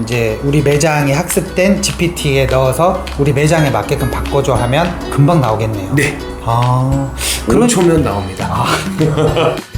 이제 우리 매장에 학습된 GPT에 넣어서 우리 매장에 맞게끔 바꿔줘 하면 금방 나오겠네요. 네. 아, 그런 초면 나옵니다.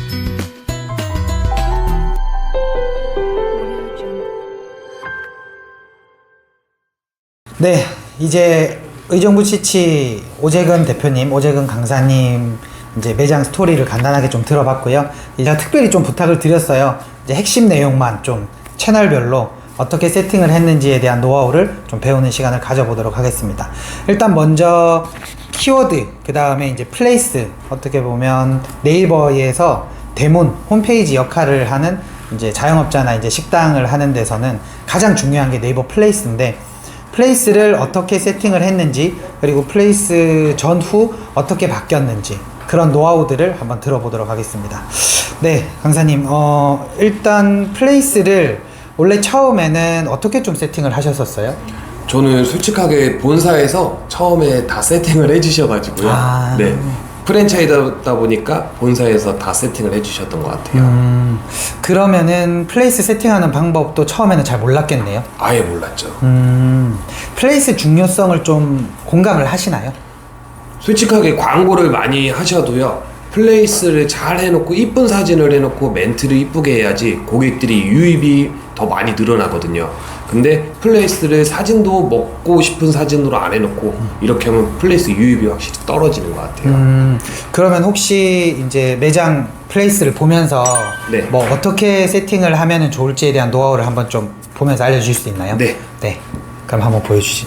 네, 이제 의정부 치치 오재근 대표님, 오재근 강사님 이제 매장 스토리를 간단하게 좀 들어봤고요. 제가 특별히 좀 부탁을 드렸어요. 이제 핵심 내용만 좀 채널별로 어떻게 세팅을 했는지에 대한 노하우를 좀 배우는 시간을 가져보도록 하겠습니다. 일단 먼저 키워드, 그 다음에 이제 플레이스, 어떻게 보면 네이버에서 대문, 홈페이지 역할을 하는 이제 자영업자나 이제 식당을 하는 데서는 가장 중요한 게 네이버 플레이스인데 플레이스를 어떻게 세팅을 했는지 그리고 플레이스 전후 어떻게 바뀌었는지 그런 노하우들을 한번 들어보도록 하겠습니다. 네, 강사님, 어, 일단 플레이스를 원래 처음에는 어떻게 좀 세팅을 하셨었어요? 저는 솔직하게 본사에서 처음에 다 세팅을 해주셔가지고요. 아. 네. 프랜차이즈다 보니까 본사에서 다 세팅을 해주셨던 것 같아요. 음, 그러면은 플레이스 세팅하는 방법도 처음에는 잘 몰랐겠네요. 아예 몰랐죠. 음, 플레이스 중요성을 좀 공감을 하시나요? 솔직하게 광고를 많이 하셔도요. 플레이스를 잘 해놓고 이쁜 사진을 해놓고 멘트를 이쁘게 해야지 고객들이 유입이 더 많이 늘어나거든요. 근데 플레이스를 사진도 먹고 싶은 사진으로 안 해놓고 이렇게 하면 플레이스 유입이 확실히 떨어지는 것 같아요. 음, 그러면 혹시 이제 매장 플레이스를 보면서 네. 뭐 어떻게 세팅을 하면 좋을지에 대한 노하우를 한번 좀 보면서 알려주실 수 있나요? 네. 네. 그럼 한번 보여주시.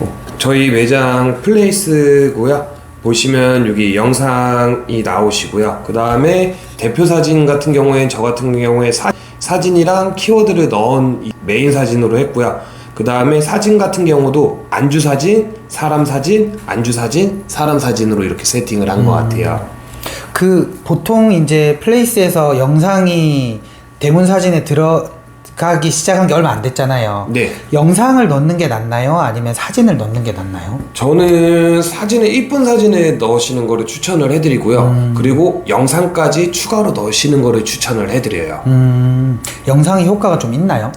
어, 저희 매장 플레이스고요. 보시면 여기 영상이 나오시고요. 그 다음에 대표 사진 같은 경우엔 저 같은 경우에 사, 사진이랑 키워드를 넣은 이 메인 사진으로 했고요. 그 다음에 사진 같은 경우도 안주 사진, 사람 사진, 안주 사진, 사람 사진으로 이렇게 세팅을 한것 같아요. 그 보통 이제 플레이스에서 영상이 대문 사진에 들어 가기 시작한 게 얼마 안 됐잖아요. 네. 영상을 넣는 게 낫나요? 아니면 사진을 넣는 게 낫나요? 저는 사진에 이쁜 사진에 넣으시는 거를 추천을 해드리고요. 그리고 영상까지 추가로 넣으시는 거를 추천을 해드려요. 음, 영상이 효과가 좀 있나요?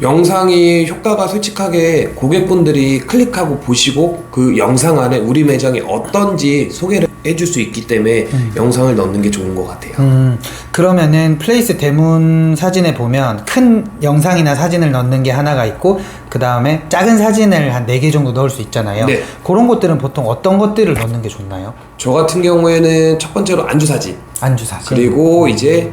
영상이 효과가 솔직하게 고객분들이 클릭하고 보시고 그 영상 안에 우리 매장이 어떤지 소개를 해줄 수 있기 때문에 영상을 넣는 게 좋은 것 같아요. 음, 그러면은 플레이스 대문 사진에 보면 큰 영상이나 사진을 넣는 게 하나가 있고 그 다음에 작은 사진을 한 네 개 정도 넣을 수 있잖아요. 네. 그런 것들은 보통 어떤 것들을 넣는 게 좋나요? 저 같은 경우에는 첫 번째로 안주 사진 안주 사진. 그리고 이제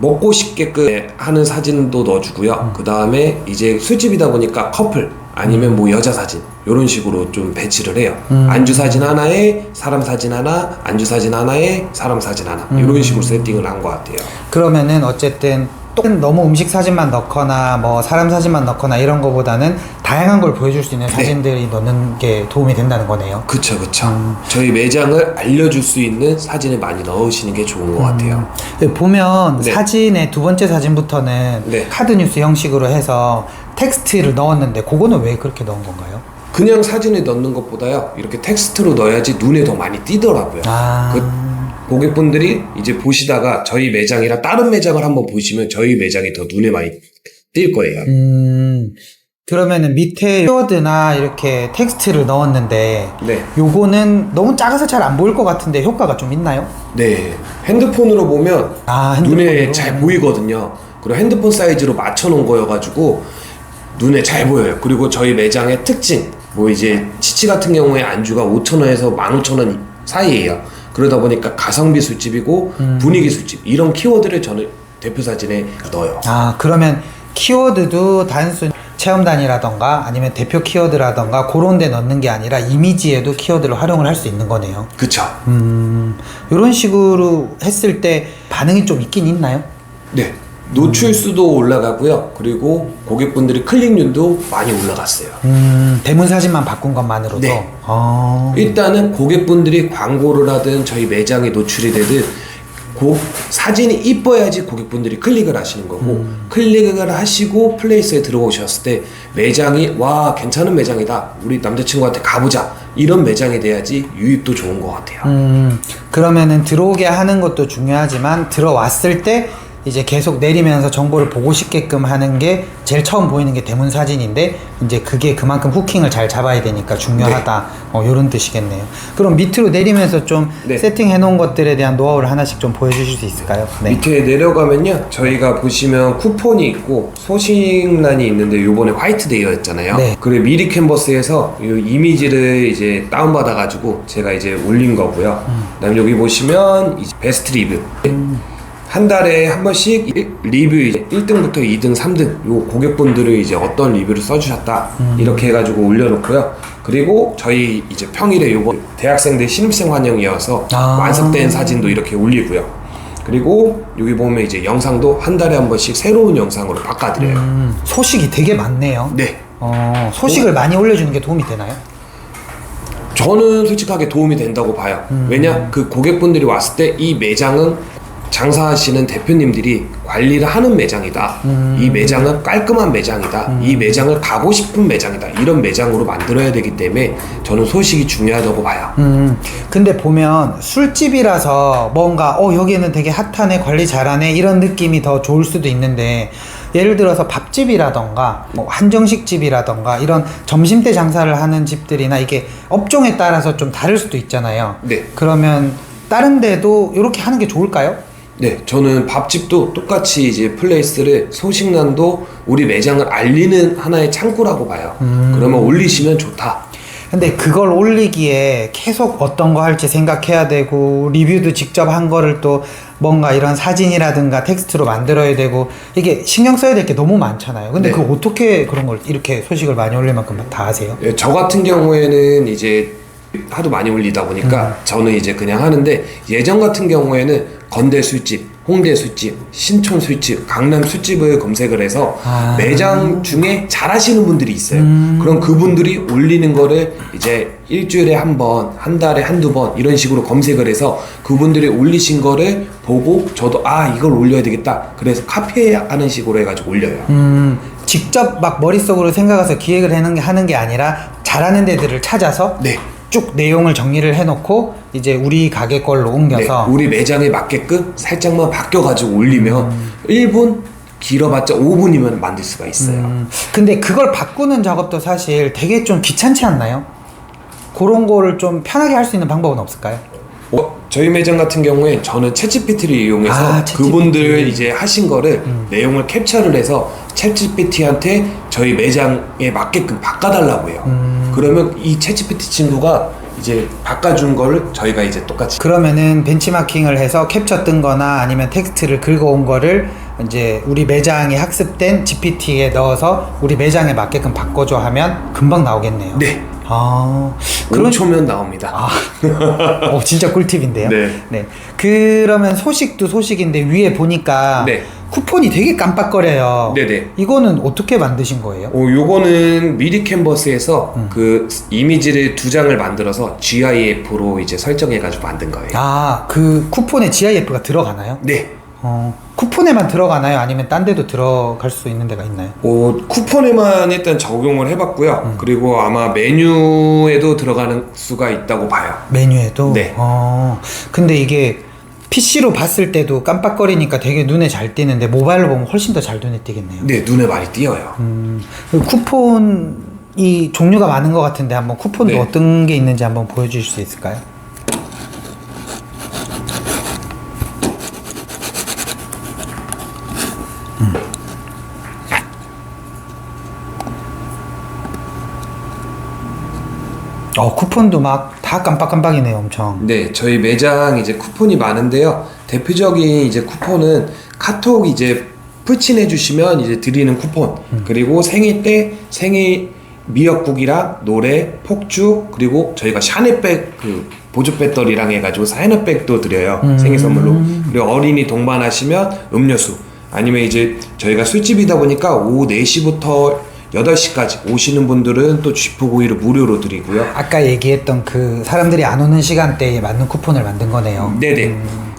먹고 싶게끔 하는 사진도 넣어주고요. 그 다음에 이제 술집이다 보니까 커플 아니면 뭐 여자 사진 이런 식으로 좀 배치를 해요. 안주 사진 하나에 사람 사진 하나, 안주 사진 하나에 사람 사진 하나 이런 식으로 세팅을 한 것 같아요. 그러면은 어쨌든 또 너무 음식 사진만 넣거나 뭐 사람 사진만 넣거나 이런 거보다는 다양한 걸 보여줄 수 있는 네. 사진들이 넣는 게 도움이 된다는 거네요. 그쵸 그쵸. 저희 매장을 알려줄 수 있는 사진을 많이 넣으시는 게 좋은 것 같아요. 네, 보면 네. 사진의 두 번째 사진부터는 네. 카드 뉴스 형식으로 해서 텍스트를 넣었는데 그거는 왜 그렇게 넣은 건가요? 그냥 사진에 넣는 것보다요 이렇게 텍스트로 넣어야지 눈에 더 많이 띄더라고요. 아. 그 고객분들이 이제 보시다가 저희 매장이랑 다른 매장을 한번 보시면 저희 매장이 더 눈에 많이 띌 거예요. 음, 그러면은 밑에 키워드나 이렇게 텍스트를 넣었는데 네. 요거는 너무 작아서 잘 안 보일 것 같은데 효과가 좀 있나요? 네. 핸드폰으로 보면 아, 눈에 핸드폰으로? 잘 보이거든요. 그리고 핸드폰 사이즈로 맞춰 놓은 거여가지고 눈에 잘 보여요. 그리고 저희 매장의 특징, 뭐 이제 치치 같은 경우에 안주가 5,000원에서 15,000원 사이에요. 그러다 보니까 가성비 술집이고 음. 분위기 술집 이런 키워드를 저는 대표 사진에 넣어요. 아, 그러면 키워드도 단순 체험단이라던가 아니면 대표 키워드라던가 그런 데 넣는 게 아니라 이미지에도 키워드를 활용을 할 수 있는 거네요. 그쵸? 음, 이런 식으로 했을 때 반응이 좀 있긴 있나요? 네. 노출 수도 올라가고요. 그리고 고객분들이 클릭률도 많이 올라갔어요. 음, 대문 사진만 바꾼 것만으로도. 네. 아, 일단은 고객분들이 광고를 하든 저희 매장에 노출이 되든 고, 사진이 이뻐야지 고객분들이 클릭을 하시는 거고 클릭을 하시고 플레이스에 들어오셨을 때 매장이 와 괜찮은 매장이다. 우리 남자친구한테 가보자. 이런 매장이 돼야지 유입도 좋은 것 같아요. 음, 그러면은 들어오게 하는 것도 중요하지만 들어왔을 때 이제 계속 내리면서 정보를 보고 싶게끔 하는 게 제일 처음 보이는 게 대문 사진인데 이제 그게 그만큼 후킹을 잘 잡아야 되니까 중요하다. 어, 요런 뜻이겠네요. 그럼 밑으로 내리면서 좀 네. 세팅해 놓은 것들에 대한 노하우를 하나씩 좀 보여주실 수 있을까요? 네. 밑에 내려가면요 저희가 보시면 쿠폰이 있고 소식란이 있는데 요번에 화이트데이였잖아요 네. 그리고 미리 캔버스에서 이 이미지를 이제 다운받아 가지고 제가 이제 올린 거고요 그다음에 여기 보시면 이제 베스트 리뷰 한 달에 한 번씩 일- 리뷰 이제 1등부터 2등, 3등 요 고객분들을 이제 어떤 리뷰를 써주셨다 이렇게 해가지고 올려놓고요. 그리고 저희 이제 평일에 요번 대학생들 신입생 환영이어서 아. 완성된 사진도 이렇게 올리고요. 그리고 여기 보면 이제 영상도 한 달에 한 번씩 새로운 영상으로 바꿔드려요. 음, 소식이 되게 많네요. 네. 어, 소식을 많이 올려주는 게 도움이 되나요? 저는 솔직하게 도움이 된다고 봐요. 음. 왜냐? 그 고객분들이 왔을 때 이 매장은 장사하시는 대표님들이 관리를 하는 매장이다. 음. 이 매장은 깔끔한 매장이다. 이 매장을 가고 싶은 매장이다. 이런 매장으로 만들어야 되기 때문에 저는 소식이 중요하다고 봐요. 음, 근데 보면 술집이라서 뭔가 어 여기는 되게 핫하네 관리 잘하네 이런 느낌이 더 좋을 수도 있는데 예를 들어서 밥집이라던가 뭐 한정식집이라던가 이런 점심때 장사를 하는 집들이나 이게 업종에 따라서 좀 다를 수도 있잖아요. 네. 그러면 다른 데도 이렇게 하는 게 좋을까요? 네, 저는 밥집도 똑같이 이제 플레이스를 소식난도 우리 매장을 알리는 하나의 창구라고 봐요. 음. 그러면 올리시면 좋다. 근데 그걸 올리기에 계속 어떤 거 할지 생각해야 되고 리뷰도 직접 한 거를 또 뭔가 이런 사진이라든가 텍스트로 만들어야 되고 이게 신경 써야 될 게 너무 많잖아요. 근데 네. 그거 어떻게 그런 걸 이렇게 소식을 많이 올릴 만큼 다 하세요? 예, 저 같은 경우에는 이제 하도 많이 올리다 보니까 음. 저는 이제 그냥 하는데 예전 같은 경우에는 건대 술집, 홍대 술집, 신촌 술집, 강남 술집을 검색을 해서 아. 매장 중에 잘하시는 분들이 있어요. 음. 그럼 그분들이 올리는 거를 이제 일주일에 한 번, 한 달에 한두 번 이런 식으로 검색을 해서 그분들이 올리신 거를 보고 저도 아 이걸 올려야 되겠다. 그래서 카피하는 식으로 해가지고 올려요. 음, 직접 막 머릿속으로 생각해서 기획을 하는 게, 하는 게 아니라 잘하는 데들을 찾아서 네. 쭉 내용을 정리를 해놓고 이제 우리 가게 걸로 네, 옮겨서 우리 매장에 맞게끔 살짝만 바뀌어가지고 올리면 1분 길어봤자 5분이면 만들 수가 있어요. 음, 근데 그걸 바꾸는 작업도 사실 되게 좀 귀찮지 않나요? 그런 거를 좀 편하게 할 수 있는 방법은 없을까요? 어, 저희 매장 같은 경우에 저는 챗GPT를 이용해서 아, 챗GPT. 그분들 이제 하신 거를 내용을 캡처를 해서 챗GPT한테 저희 매장에 맞게끔 바꿔달라고 해요. 음. 그러면 이 챗GPT 친구가 이제 바꿔준 거를 저희가 이제 똑같이 그러면은 벤치마킹을 해서 캡처 뜬 거나 아니면 텍스트를 긁어온 거를 이제 우리 매장에 학습된 GPT에 넣어서 우리 매장에 맞게끔 바꿔줘 하면 금방 나오겠네요. 네. 아, 그런 5초면 나옵니다. 아, 어, 진짜 꿀팁인데요. 네. 그러면 소식도 소식인데 위에 보니까 네. 쿠폰이 되게 깜빡거려요. 네네. 이거는 어떻게 만드신 거예요? 어, 요거는 미리 캔버스에서 음. 그 이미지를 두 장을 만들어서 GIF로 이제 설정해가지고 만든 거예요. 아, 그 쿠폰에 GIF가 들어가나요? 네. 어, 쿠폰에만 들어가나요? 아니면 딴 데도 들어갈 수 있는 데가 있나요? 어, 쿠폰에만 일단 적용을 해봤고요. 음. 그리고 아마 메뉴에도 들어가는 수가 있다고 봐요. 메뉴에도? 네. 어, 근데 이게 PC로 봤을 때도 깜빡거리니까 되게 눈에 잘 띄는데 모바일로 보면 훨씬 더 잘 눈에 띄겠네요. 네, 눈에 많이 띄어요. 음, 쿠폰이 종류가 많은 것 같은데 한번 쿠폰도 네. 어떤 게 있는지 한번 보여주실 수 있을까요? 음. 어 쿠폰도 막 다 깜빡깜빡이네요 엄청 네, 저희 매장 이제 쿠폰이 많은데요. 대표적인 이제 쿠폰은 카톡 이제 풀친해 주시면 이제 드리는 쿠폰. 음. 그리고 생일 때 생일 미역국이랑 노래, 폭죽, 그리고 저희가 샤넬백 그 보조 배터리랑 해가지고 샤넬백도 드려요. 음. 생일 선물로. 그리고 어린이 동반하시면 음료수. 아니면 이제 저희가 술집이다 보니까 오후 4시부터 8시까지 오시는 분들은 또 쥐포구이를 무료로 드리고요. 아까 얘기했던 그 사람들이 안 오는 시간대에 맞는 쿠폰을 만든 거네요 네네.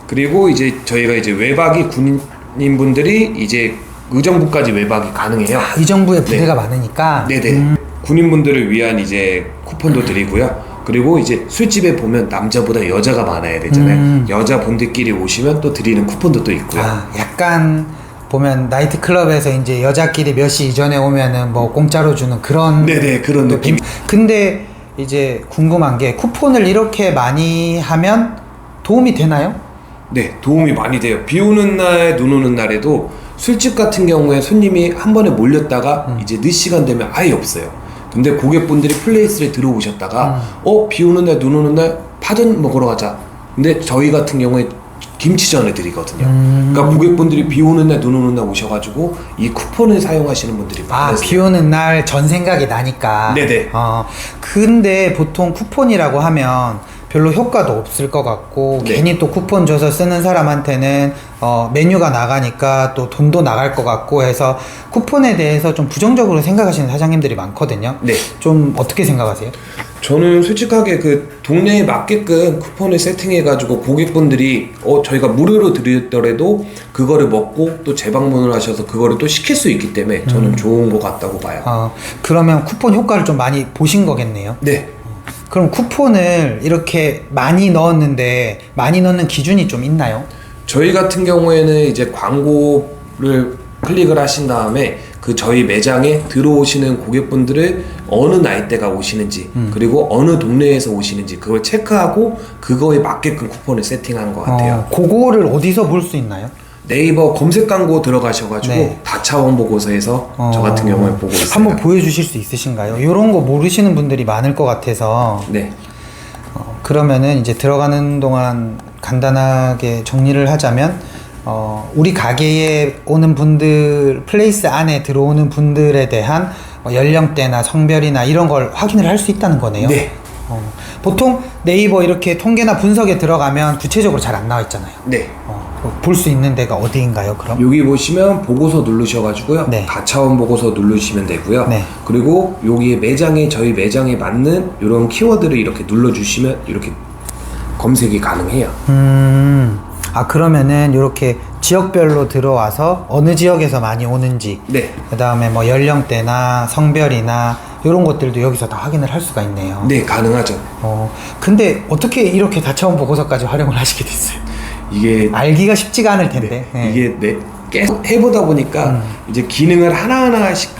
그리고 이제 저희가 이제 외박이 군인 분들이 이제 의정부까지 외박이 가능해요. 아, 의정부에 부대가 많으니까 네네. 군인분들을 위한 이제 쿠폰도 드리고요. 그리고 이제 술집에 보면 남자보다 여자가 많아야 되잖아요. 여자분들끼리 오시면 또 드리는 쿠폰도 또 있고요. 아, 약간 보면 나이트 클럽에서 이제 여자끼리 몇 시 이전에 오면은 뭐 공짜로 주는 그런 네네 그런 느낌. 근데 이제 궁금한 게 쿠폰을 이렇게 많이 하면 도움이 되나요? 네, 도움이 많이 돼요. 비 오는 날, 눈 오는 날에도 술집 같은 경우에 손님이 한 번에 몰렸다가 이제 늦 시간 되면 아예 없어요. 근데 고객분들이 플레이스에 들어오셨다가 어, 비 오는 날, 눈 오는 날 파전 먹으러 가자. 근데 저희 같은 경우에 김치전을 드리거든요. 그러니까 고객분들이 비 오는 날, 눈 오는 날 오셔가지고 이 쿠폰을 사용하시는 분들이 아, 많으세요. 비 오는 날 전 생각이 나니까. 네네. 어, 근데 보통 쿠폰이라고 하면 별로 효과도 없을 것 같고, 네. 괜히 또 쿠폰 줘서 쓰는 사람한테는 어, 메뉴가 나가니까 또 돈도 나갈 것 같고 해서 쿠폰에 대해서 좀 부정적으로 생각하시는 사장님들이 많거든요. 네. 좀 어떻게 생각하세요? 저는 솔직하게 그 동네에 맞게끔 쿠폰을 세팅해가지고 고객분들이 어 저희가 무료로 드리더라도 그거를 먹고 또 재방문을 하셔서 그거를 또 시킬 수 있기 때문에 저는 좋은 것 같다고 봐요. 어, 그러면 쿠폰 효과를 좀 많이 보신 거겠네요. 네. 그럼 쿠폰을 이렇게 많이 넣었는데 많이 넣는 기준이 좀 있나요? 저희 같은 경우에는 이제 광고를 클릭을 하신 다음에 그 저희 매장에 들어오시는 고객분들을 어느 나이대가 오시는지 그리고 어느 동네에서 오시는지 그걸 체크하고 그거에 맞게끔 쿠폰을 세팅한 것 같아요. 어, 그거를 어디서 볼 수 있나요? 네이버 검색 광고 들어가셔가지고 네. 다차원 보고서에서 저 같은 경우에 보고 있어요. 한번 보여주실 수 있으신가요? 이런 거 모르시는 분들이 많을 것 같아서 네. 어, 그러면은 이제 들어가는 동안 간단하게 정리를 하자면 어, 우리 가게에 오는 분들 플레이스 안에 들어오는 분들에 대한 어, 연령대나 성별이나 이런 걸 확인을 할 수 있다는 거네요. 네. 어, 보통 네이버 이렇게 통계나 분석에 들어가면 구체적으로 잘 안 나와 있잖아요. 네. 어, 볼수 있는 데가 어디인가요? 그럼? 여기 보시면 보고서 누르셔가지고요. 네. 다차원 보고서 누르시면 되고요. 네. 그리고 여기 매장에 저희 매장에 맞는 이런 키워드를 이렇게 눌러주시면 이렇게 검색이 가능해요. 음, 아 그러면은 이렇게 지역별로 들어와서 어느 지역에서 많이 오는지, 네. 그 다음에 뭐 연령대나 성별이나 이런 것들도 여기서 다 확인을 할 수가 있네요. 네, 가능하죠. 어, 근데 어떻게 이렇게 다차원 보고서까지 활용을 하시게 됐어요? 이게 알기가 쉽지가 않을 텐데. 네. 이게 네, 계속 해보다 보니까 이제 기능을 하나하나씩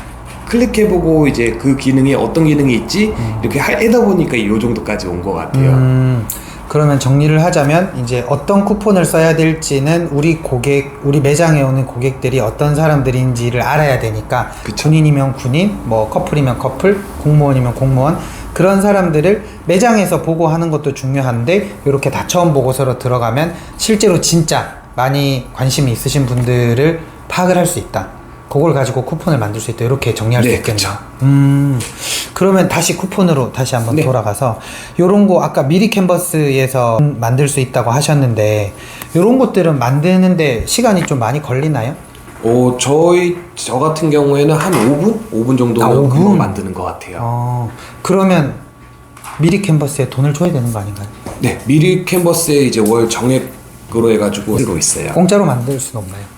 클릭해보고 이제 그 기능이 어떤 기능이 있지 이렇게 하- 하다 보니까 이 정도까지 온 것 같아요. 음, 그러면 정리를 하자면 이제 어떤 쿠폰을 써야 될지는 우리 고객, 우리 매장에 오는 고객들이 어떤 사람들인지를 알아야 되니까 그쵸. 군인이면 군인, 뭐 커플이면 커플, 공무원이면 공무원 그런 사람들을 매장에서 보고 하는 것도 중요한데 이렇게 다 처음 보고서로 들어가면 실제로 진짜 많이 관심이 있으신 분들을 파악을 할 수 있다. 그걸 가지고 쿠폰을 만들 수 있다. 이렇게 정리할 수 네, 있겠네요. 그쵸. 음, 그러면 다시 쿠폰으로 다시 한번 네. 돌아가서 요런 거 아까 미리 캔버스에서 만들 수 있다고 하셨는데 요런 것들은 만드는데 시간이 좀 많이 걸리나요? 어, 저희 저 같은 경우에는 한 5분, 5분 정도면 아, 5분? 금방 만드는 것 같아요. 어, 그러면 미리 캔버스에 돈을 줘야 되는 거 아닌가요? 네, 미리 캔버스에 이제 월 정액으로 해가지고 쓰고 있어요. 공짜로 만들 수는 없나요?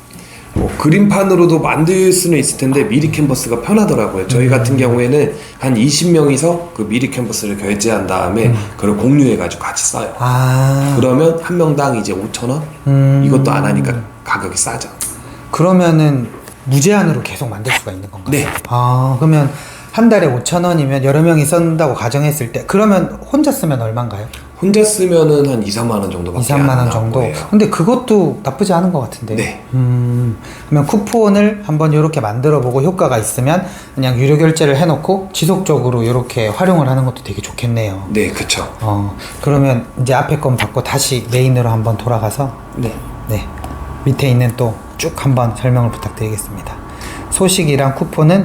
뭐 그림판으로도 만들 수는 있을 텐데 미리 캔버스가 편하더라고요. 저희 같은 경우에는 한 20명이서 그 미리 캔버스를 결제한 다음에 그걸 공유해가지고 같이 써요. 아, 그러면 한 명당 이제 5천 원? 음. 이것도 안 하니까 가격이 싸죠. 그러면은 무제한으로 계속 만들 수가 있는 건가요? 네. 아, 그러면 한 달에 5천 원이면 여러 명이 쓴다고 가정했을 때 그러면 혼자 쓰면 얼마인가요? 혼자 쓰면은 한 2, 3만 원 정도밖에 2, 3만 안 원 나올 정도. 거예요. 근데 그것도 나쁘지 않은 것 같은데. 네. 음, 그러면 쿠폰을 한번 이렇게 만들어 보고 효과가 있으면 그냥 유료 결제를 해놓고 지속적으로 이렇게 활용을 하는 것도 되게 좋겠네요. 네, 그쵸. 어, 그러면 이제 앞에 건 받고 다시 메인으로 한번 돌아가서 네. 네. 밑에 있는 또 쭉 한번 설명을 부탁드리겠습니다. 소식이랑 쿠폰은